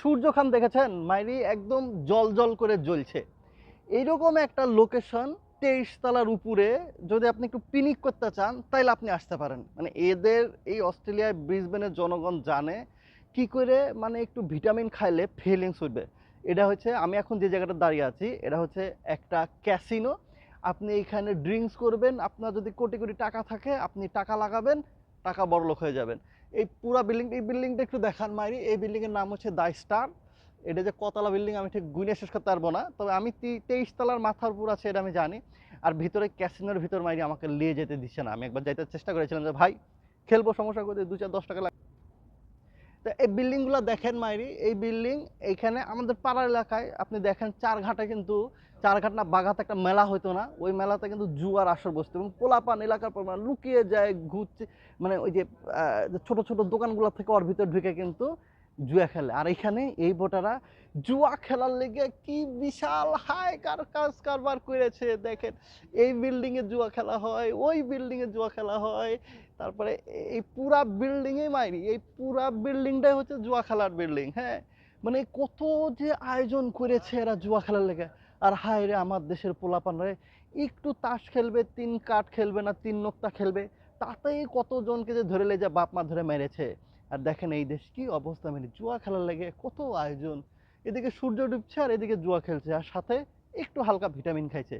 সূর্যখান দেখেছেন? মাইরি, একদম জল জল করে জ্বলছে। এইরকম একটা লোকেশন তেইশ তলার উপরে, যদি আপনি একটু পিনিক করতে চান, তাইলে আপনি আসতে পারেন। মানে এদের এই অস্ট্রেলিয়ায় ব্রিসবেনের জনগণ জানে কি করে মানে একটু ভিটামিন খাইলে ফিলিংস উঠবে। এটা হচ্ছে, আমি এখন যে জায়গাটা দাঁড়িয়ে আছি, এটা হচ্ছে একটা ক্যাসিনো আপনি এইখানে ড্রিঙ্কস করবেন, আপনার যদি কোটি কোটি টাকা থাকে, আপনি টাকা লাগাবেন টাকা বড় লোক হয়ে যাবেন। এই পুরা বিল্ডিং, এই বিল্ডিংটা একটু দেখান মাইরি। এই বিল্ডিংয়ের নাম হচ্ছে দ্য স্টার। এটা যে কতলা বিল্ডিং আমি ঠিক গুনে শেষ করতে পারব না। তবে আমি তেইশ তলার মাথার উপর আছে, এটা আমি জানি। আর ভিতরে ক্যাসিনোর ভিতর মাইরি আমাকে নিয়ে যেতে দিচ্ছে না। আমি একবার যাইতে চেষ্টা করেছিলাম যে, ভাই, খেলব, সমস্যা করতে দু চার দশ টাকা তো এই বিল্ডিংগুলো দেখেন মাইরি, এই বিল্ডিং এইখানে আমাদের পাড়ার এলাকায় আপনি দেখেন চার ঘাটে কিন্তু, চার ঘাট না বাঘাতে একটা মেলা হতো না। ওই মেলাতে কিন্তু জুয়ার আসর বসতো এবং পোলাপান এলাকার পর লুকিয়ে যায়, ঘুরছে। মানে ওই যে ছোট ছোট দোকানগুলো থেকে ওর ভিতর ঢুকে কিন্তু জুয়া খেলে। আর এখানে এই বোটারা জুয়া খেলার লেগে কি বিশাল হাই কার কাজ কারবার করেছে, দেখেন। এই বিল্ডিং এ জুয়া খেলা হয়, ওই বিল্ডিং এ জুয়া খেলা হয়, তারপরে এই পুরা বিল্ডিং এ মাইরি, এই পুরা বিল্ডিংটাই হচ্ছে জুয়া খেলার বিল্ডিং হ্যাঁ? মানে কত যে আয়োজন করেছে এরা জুয়া খেলার লেগে। আর হায় রে আমার দেশের পোলাপানরে একটু তাস খেলবে, তিন কাঠ খেলবে না, তিন নোক্তা খেলবে, তাতেই কতজনকে যে ধরে লেগে বাপ মা ধরে মেরেছে। আর দেখেন এই দেশ কি অবস্থা মানে জুয়া খেলার লাগে কত আয়োজন। এদিকে সূর্য ডুবছে আর এদিকে জুয়া খেলছে, আর সাথে একটু হালকা ভিটামিন খাইছে।